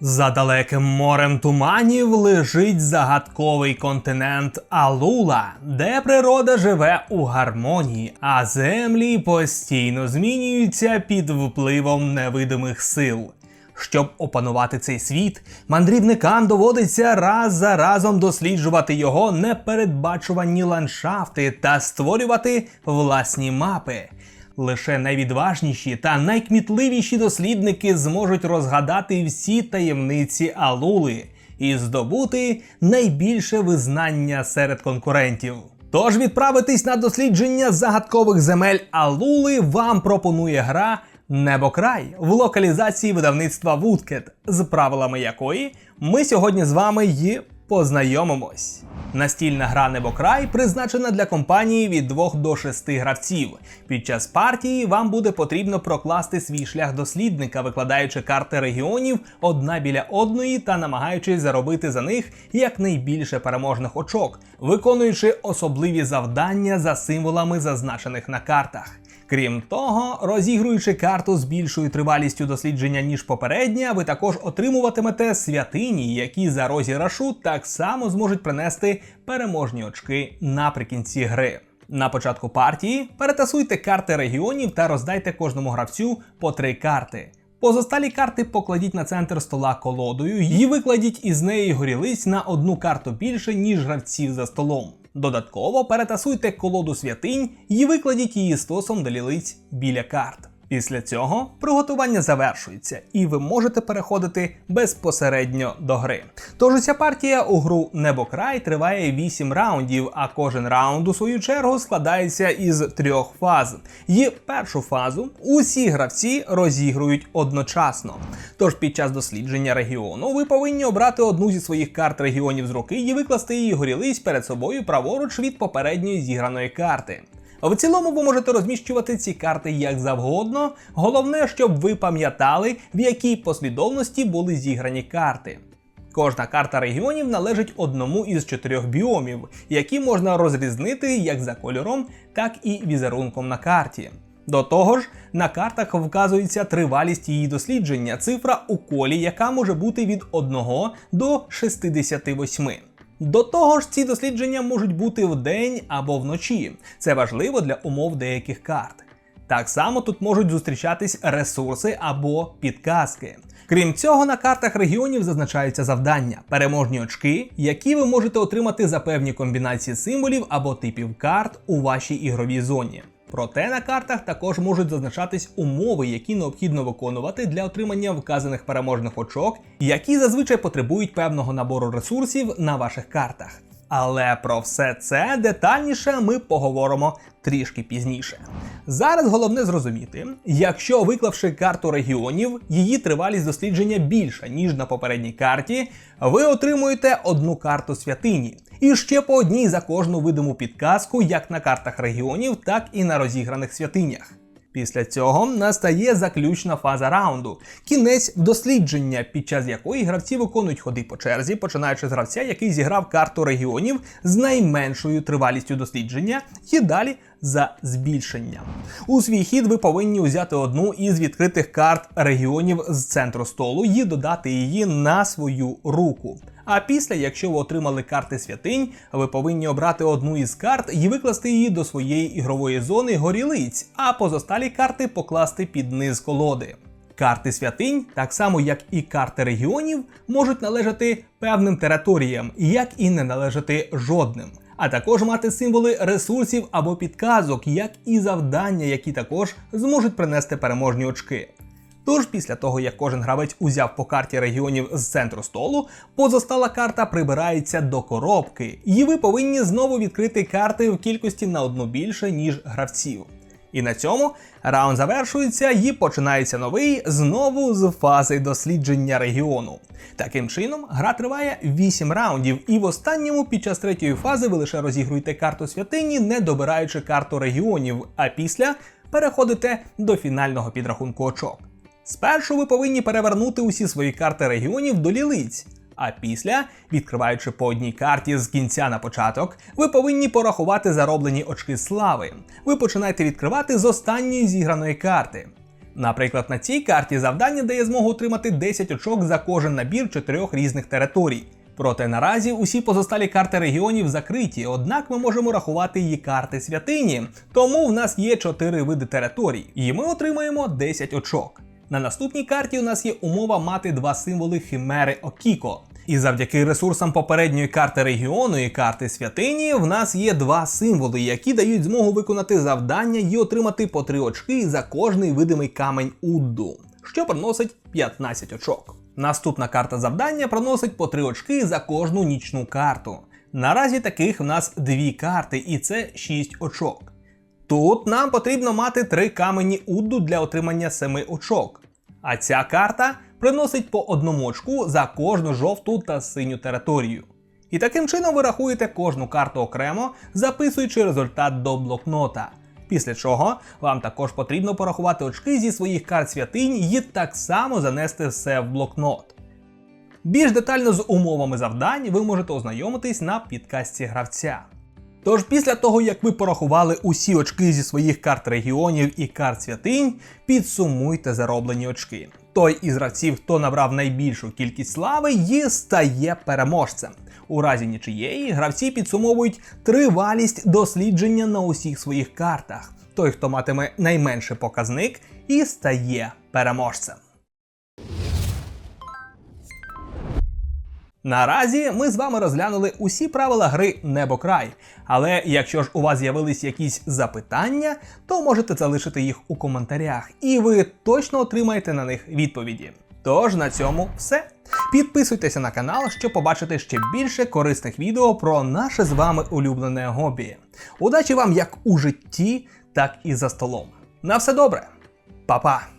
За далеким морем туманів лежить загадковий континент Алула, де природа живе у гармонії, а землі постійно змінюються під впливом невидимих сил. Щоб опанувати цей світ, мандрівникам доводиться раз за разом досліджувати його непередбачувані ландшафти та створювати власні мапи. Лише найвідважніші та найкмітливіші дослідники зможуть розгадати всі таємниці Алули і здобути найбільше визнання серед конкурентів. Тож відправитись на дослідження загадкових земель Алули вам пропонує гра Небокрай в локалізації видавництва Woodcat, з правилами якої ми сьогодні з вами й познайомимось. Настільна гра Небокрай призначена для компанії від 2 до 6 гравців. Під час партії вам буде потрібно прокласти свій шлях дослідника, викладаючи карти регіонів одна біля одної та намагаючись заробити за них якнайбільше переможних очок, виконуючи особливі завдання за символами, зазначених на картах. Крім того, розігруючи карту з більшою тривалістю дослідження, ніж попередня, ви також отримуватимете святині, які за розіграшу так само зможуть принести переможні очки наприкінці гри. На початку партії перетасуйте карти регіонів та роздайте кожному гравцю по три карти. Позосталі карти покладіть на центр стола колодою і викладіть із неї горілиць на одну карту більше, ніж гравців за столом. Додатково перетасуйте колоду святинь і викладіть її стосом до лілиць біля карт. Після цього приготування завершується, і ви можете переходити безпосередньо до гри. Тож ця партія у гру Небокрай триває 8 раундів, а кожен раунд у свою чергу складається із трьох фаз. І першу фазу усі гравці розігрують одночасно. Тож під час дослідження регіону ви повинні обрати одну зі своїх карт регіонів з руки і викласти її горілиць перед собою праворуч від попередньої зіграної карти. В цілому ви можете розміщувати ці карти як завгодно. Головне, щоб ви пам'ятали, в якій послідовності були зіграні карти. Кожна карта регіонів належить одному із чотирьох біомів, які можна розрізнити як за кольором, так і візерунком на карті. До того ж, на картах вказується тривалість її дослідження, цифра у колі, яка може бути від 1 до 68. До того ж, ці дослідження можуть бути вдень або вночі. Це важливо для умов деяких карт. Так само тут можуть зустрічатись ресурси або підказки. Крім цього, на картах регіонів зазначаються завдання, переможні очки, які ви можете отримати за певні комбінації символів або типів карт у вашій ігровій зоні. Проте на картах також можуть зазначатись умови, які необхідно виконувати для отримання вказаних переможних очок, які зазвичай потребують певного набору ресурсів на ваших картах. Але про все це детальніше ми поговоримо трішки пізніше. Зараз головне зрозуміти, якщо виклавши карту регіонів, її тривалість дослідження більша, ніж на попередній карті, ви отримуєте одну карту святині. І ще по одній за кожну видиму підказку, як на картах регіонів, так і на розіграних святинях. Після цього настає заключна фаза раунду, кінець дослідження, під час якої гравці виконують ходи по черзі, починаючи з гравця, який зіграв карту регіонів з найменшою тривалістю дослідження, і далі за збільшенням. У свій хід ви повинні взяти одну із відкритих карт регіонів з центру столу і додати її на свою руку. А після, якщо ви отримали карти святинь, ви повинні обрати одну із карт і викласти її до своєї ігрової зони горілиць, а позосталі карти покласти під низ колоди. Карти святинь, так само як і карти регіонів, можуть належати певним територіям, як і не належати жодним. А також мати символи ресурсів або підказок, як і завдання, які також зможуть принести переможні очки. Тож, після того, як кожен гравець узяв по карті регіонів з центру столу, позостала карта прибирається до коробки, і ви повинні знову відкрити карти в кількості на одну більше, ніж гравців. І на цьому раунд завершується і починається новий знову з фази дослідження регіону. Таким чином, гра триває 8 раундів, і в останньому під час третьої фази ви лише розігруєте карту святині, не добираючи карту регіонів, а після переходите до фінального підрахунку очок. Спершу ви повинні перевернути усі свої карти регіонів до лілиць. А після, відкриваючи по одній карті з кінця на початок, ви повинні порахувати зароблені очки слави. Ви починаєте відкривати з останньої зіграної карти. Наприклад, на цій карті завдання дає змогу отримати 10 очок за кожен набір чотирьох різних територій. Проте наразі усі позосталі карти регіонів закриті, однак ми можемо рахувати її карти святині. Тому в нас є 4 види територій, і ми отримаємо 10 очок. На наступній карті у нас є умова мати два символи Химери Окіко. І завдяки ресурсам попередньої карти регіону і карти святині в нас є два символи, які дають змогу виконати завдання і отримати по 3 очки за кожний видимий камень Удду, що приносить 15 очок. Наступна карта завдання приносить по 3 очки за кожну нічну карту. Наразі таких в нас дві карти, і це 6 очок. Тут нам потрібно мати 3 камені Удду для отримання 7 очок. А ця карта приносить по одному очку за кожну жовту та синю територію. І таким чином ви рахуєте кожну карту окремо, записуючи результат до блокнота. Після чого вам також потрібно порахувати очки зі своїх карт святинь і так само занести все в блокнот. Більш детально з умовами завдань ви можете ознайомитись на підкасті гравця. Тож після того, як ви порахували усі очки зі своїх карт регіонів і карт святинь, підсумуйте зароблені очки. Той із гравців, хто набрав найбільшу кількість слави, і стає переможцем. У разі нічиєї гравці підсумовують тривалість дослідження на усіх своїх картах. Той, хто матиме найменший показник, і стає переможцем. Наразі ми з вами розглянули усі правила гри Небокрай. Але якщо ж у вас з'явились якісь запитання, то можете залишити їх у коментарях, і ви точно отримаєте на них відповіді. Тож на цьому все. Підписуйтеся на канал, щоб побачити ще більше корисних відео про наше з вами улюблене хобі. Удачі вам як у житті, так і за столом. На все добре, Па-па!